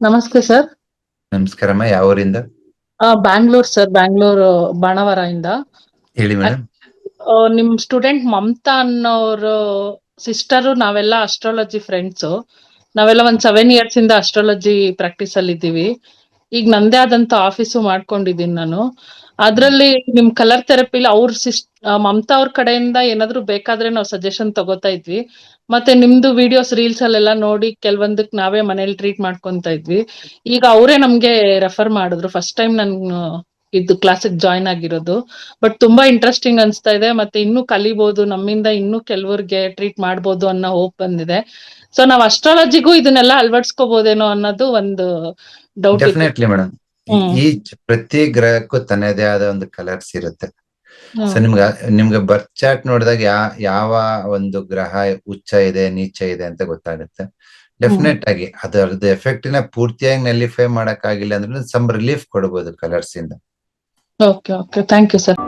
ನಮಸ್ತೆ ಸರ್. ನಮಸ್ಕಾರಮ್ಮ ಯಾವ ಊರಿಂದ? ಬ್ಯಾಂಗ್ಳೂರ್ ಸರ್ ಬ್ಯಾಂಗ್ಳೂರ್ ಬಾಣವರ ಇಂದ ಹೇಳಿ ಮೇಡಮ್ ನಿಮ್ ಸ್ಟೂಡೆಂಟ್ ಮಮತಾ ಅನ್ನೋರು ಸಿಸ್ಟರು ನಾವೆಲ್ಲ ಅಸ್ಟ್ರಾಲಜಿ ಫ್ರೆಂಡ್ಸ್. ನಾವೆಲ್ಲ ಒಂದ್ ಸೆವೆನ್ ಇಯರ್ಸ್ ಇಂದ ಅಸ್ಟ್ರಾಲಜಿ ಪ್ರಾಕ್ಟೀಸ್ ಅಲ್ಲಿ ಇದ್ದೀವಿ. ಈಗ ನಂದೇ ಆದಂತ ಆಫೀಸು ಮಾಡ್ಕೊಂಡಿದ್ದೀನಿ ನಾನು. ಅದ್ರಲ್ಲಿ ನಿಮ್ ಕಲರ್ ಥೆರಪಿಲಿ ಅವ್ರ ಸಿಸ್ ಮಮತಾ ಅವ್ರ ಕಡೆಯಿಂದ ಏನಾದ್ರು ಬೇಕಾದ್ರೆ ನಾವು ಸಜೆಷನ್ ತಗೋತಾ ಇದ್ವಿ. ಮತ್ತೆ ನಿಮ್ದು ವಿಡಿಯೋಸ್ ರೀಲ್ಸ್ ಅಲ್ಲೆಲ್ಲ ನೋಡಿ ಕೆಲವೊಂದಕ್ಕೆ ನಾವೇ ಮನೇಲಿ ಟ್ರೀಟ್ ಮಾಡ್ಕೊಂತ ಇದ್ವಿ. ಈಗ ಅವರೇ ನಮ್ಗೆ ರೆಫರ್ ಮಾಡಿದ್ರು. ಫಸ್ಟ್ ಟೈಮ್ ನಾನು, ಇದು ಕ್ಲಾಸಿಗೆ ಜಾಯ್ನ್ ಆಗಿರೋದು. ಬಟ್ ತುಂಬಾ ಇಂಟ್ರೆಸ್ಟಿಂಗ್ ಅನ್ಸ್ತಾ ಇದೆ. ಮತ್ತೆ ಇನ್ನೂ ಕಲಿಬಹುದು ನಮ್ಮಿಂದ ಇನ್ನೂ ಕೆಲವ್ರಿಗೆ ಟ್ರೀಟ್ ಮಾಡ್ಬೋದು ಅನ್ನೋ ಹೋಪ್ ಬಂದಿದೆ. ಸೊ ನಾವ್ ಅಸ್ಟ್ರಾಲಜಿಗೂ ಇದನ್ನೆಲ್ಲ ಅಳವಡಿಸ್ಕೋಬಹುದೇನೋ ಅನ್ನೋದು ಒಂದು ಡೌಟ್ ಮೇಡಮ್. ಈ ಪ್ರತಿ ಗ್ರಹಕ್ಕೂ ತನ್ನದೇ ಆದ ಒಂದು ಕಲರ್ಸ್ ಇರುತ್ತೆ. ಸೊ ನಿಮ್ಗೆ ನಿಮ್ಗೆ ಬರ್ತ್ ಚಾರ್ಟ್ ನೋಡಿದಾಗ ಯಾ ಯಾವ ಒಂದು ಗ್ರಹ ಉಚ್ಚ ಇದೆ ನೀಚ ಇದೆ ಅಂತ ಗೊತ್ತಾಗುತ್ತೆ. ಡೆಫಿನೆಟ್ ಆಗಿ ಅದರದ್ದು ಎಫೆಕ್ಟ್ನ ಪೂರ್ತಿಯಾಗಿ ನೆಲಿಫೈ ಮಾಡಕ್ ಆಗಿಲ್ಲ ಅಂದ್ರೆ ಸಮ್ ರಿಲೀಫ್ ಕೊಡಬಹುದು ಕಲರ್ಸ್ ಇಂದ. Okay okay thank you sir